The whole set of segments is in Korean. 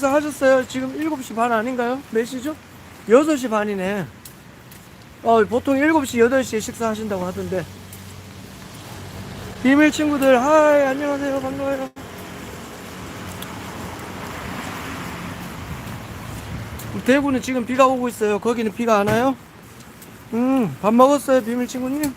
식사하셨어요? 지금 7시 반 아닌가요? 몇 시죠? 6시 반이네. 어, 보통 7시, 8시에 식사하신다고 하던데. 비밀 친구들, 하이, 안녕하세요. 반가워요. 대구는 지금 비가 오고 있어요. 거기는 비가 안 와요? 음, 밥 먹었어요, 비밀 친구님?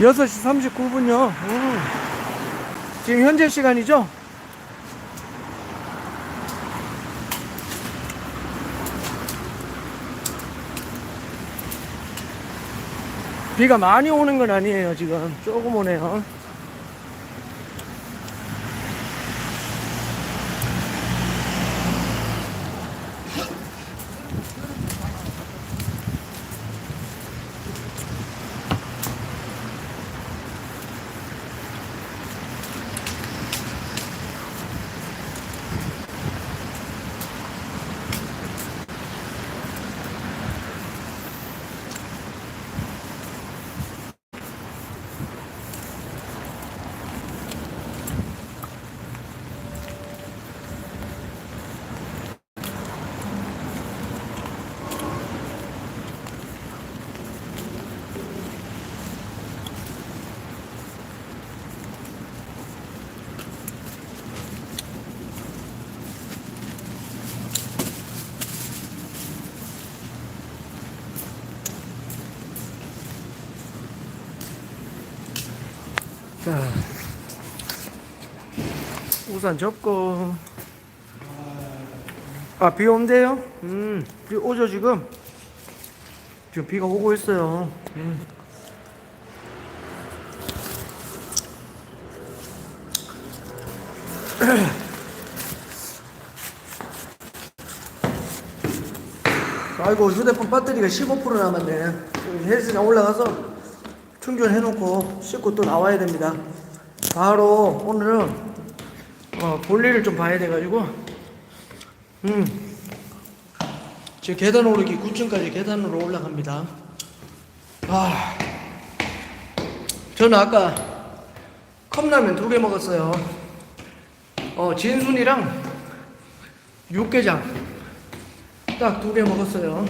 여섯 시 39분요. 음. 지금 현재 시간이죠? 비가 많이 오는 건 아니에요, 지금. 조금 오네요. 자, 우산 접고. 아, 비 온대요? 음, 비 오죠, 지금? 지금 비가 오고 있어요. 음. 아이고, 휴대폰 배터리가 15% 남았네. 헬스장 올라가서 충전해놓고 씻고 또 나와야 됩니다. 바로 오늘은 어, 볼일을 좀 봐야 돼가지고 음 지금 계단 오르기 9층까지 계단으로 올라갑니다. 아 저는 아까 컵라면 두 개 먹었어요. 어 진순이랑 육개장 딱 두 개 먹었어요.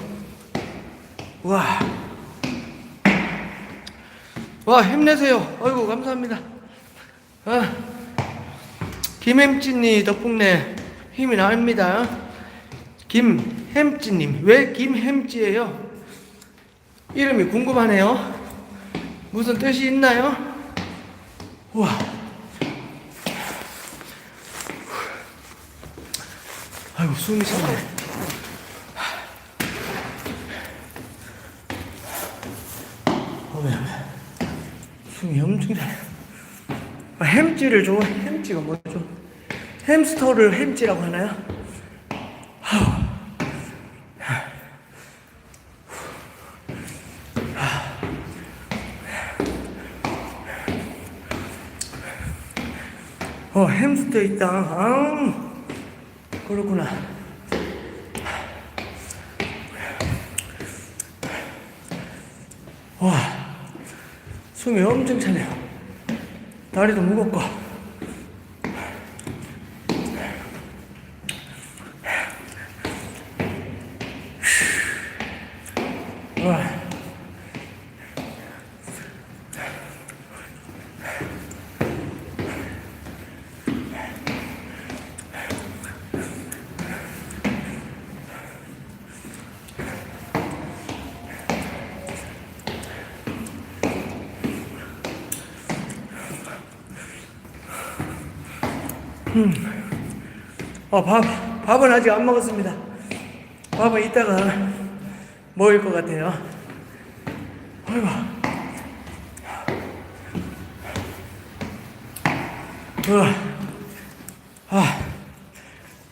와. 와 힘내세요. 아이고 감사합니다. 아, 김햄찌님 덕분에 힘이 납니다. 김햄찌님 왜 김햄찌예요? 이름이 궁금하네요. 무슨 뜻이 있나요? 우와. 아이고 숨이 차네. 어메 어메. 숨이 엄청 잘. 아, 햄찌를 좋아. 햄찌가 뭐죠? 햄스터를 햄찌라고 하나요? 어, 햄스터 있다. 아, 그렇구나. 와. 숨이 엄청 차네요. 다리도 무겁고. 와. 어, 밥, 밥은 아직 안 먹었습니다. 밥은 이따가 먹을 것 같아요. 아이고. 우와. 아,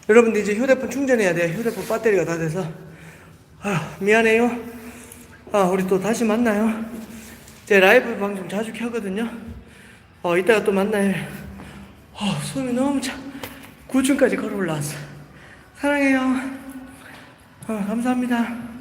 여러분들 이제 휴대폰 충전해야 돼요. 휴대폰 배터리가 다 돼서. 아, 미안해요. 아, 우리 또 다시 만나요. 제 라이브 방송 자주 켜거든요. 어, 이따가 또 만나요. 어, 숨이 너무 차. 9층까지 걸어 올라왔어. 사랑해요. 어, 감사합니다.